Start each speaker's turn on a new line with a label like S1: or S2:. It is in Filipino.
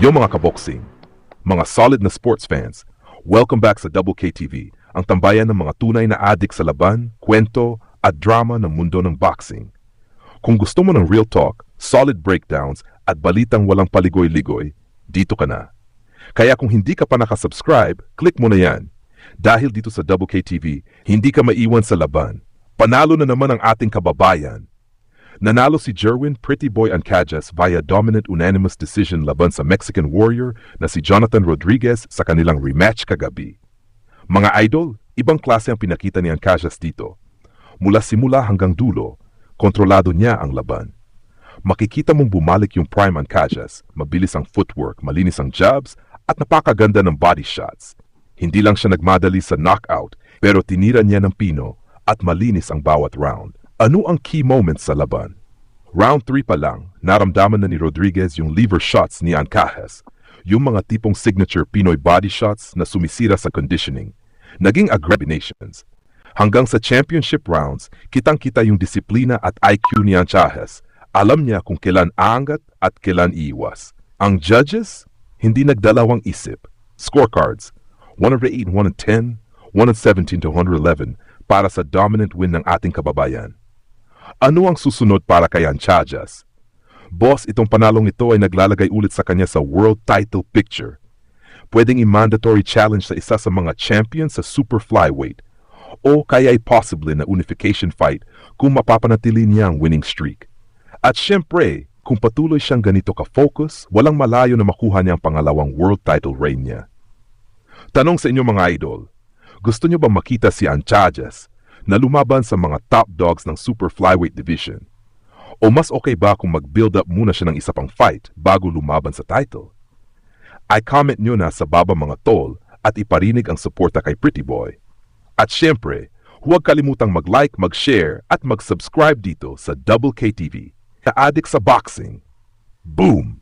S1: Yo mga kaboxing, mga solid na sports fans, welcome back sa Double KTV, ang tambayan ng mga tunay na adik sa laban, kwento at drama ng mundo ng boxing. Kung gusto mo ng real talk, solid breakdowns at balitang walang paligoy-ligoy, dito ka na. Kaya kung hindi ka pa nakasubscribe, click mo na yan. Dahil dito sa Double KTV, hindi ka maiwan sa laban. Panalo na naman ang ating kababayan. Nanalo si Jerwin Pretty Boy Ancajas via dominant unanimous decision laban sa Mexican Warrior na si Jonathan Rodriguez sa kanilang rematch kagabi. Mga idol, ibang klase ang pinakita ni Ancajas dito. Mula simula hanggang dulo, kontrolado niya ang laban. Makikita mong bumalik yung prime Ancajas, mabilis ang footwork, malinis ang jabs, at napakaganda ng body shots. Hindi lang siya nagmadali sa knockout, pero tinira niya ng pino at malinis ang bawat round. Ano ang key moments sa laban? Round 3 pa lang, naramdaman na ni Rodriguez yung lever shots ni Ancajas, yung mga tipong signature Pinoy body shots na sumisira sa conditioning. Naging aggravations. Hanggang sa championship rounds, kitang-kita yung disiplina at IQ ni Ancajas. Alam niya kung kailan aangat at kailan iiwas. Ang judges, hindi nagdalawang isip. Scorecards, 108, 110, 117 to 111 para sa dominant win ng ating kababayan. Ano ang susunod para kay Anchajas? Boss, itong panalong ito ay naglalagay ulit sa kanya sa world title picture. Pwedeng i-mandatory challenge sa isa sa mga champion sa super flyweight o kaya ay possible na unification fight kung mapapanatili niya ang winning streak. At syempre, kung patuloy siyang ganito ka-focus, walang malayo na makuha niya ang pangalawang world title reign niya. Tanong sa inyo mga idol, gusto niyo ba makita si Anchajas na lumaban sa mga top dogs ng super flyweight division? O mas okay ba kung mag-build up muna siya ng isa pang fight bago lumaban sa title? I-comment nyo na sa baba mga tol at iparinig ang suporta kay Pretty Boy. At syempre, huwag kalimutang mag-like, mag-share at mag-subscribe dito sa Double KTV. Ka-addict sa boxing. Boom!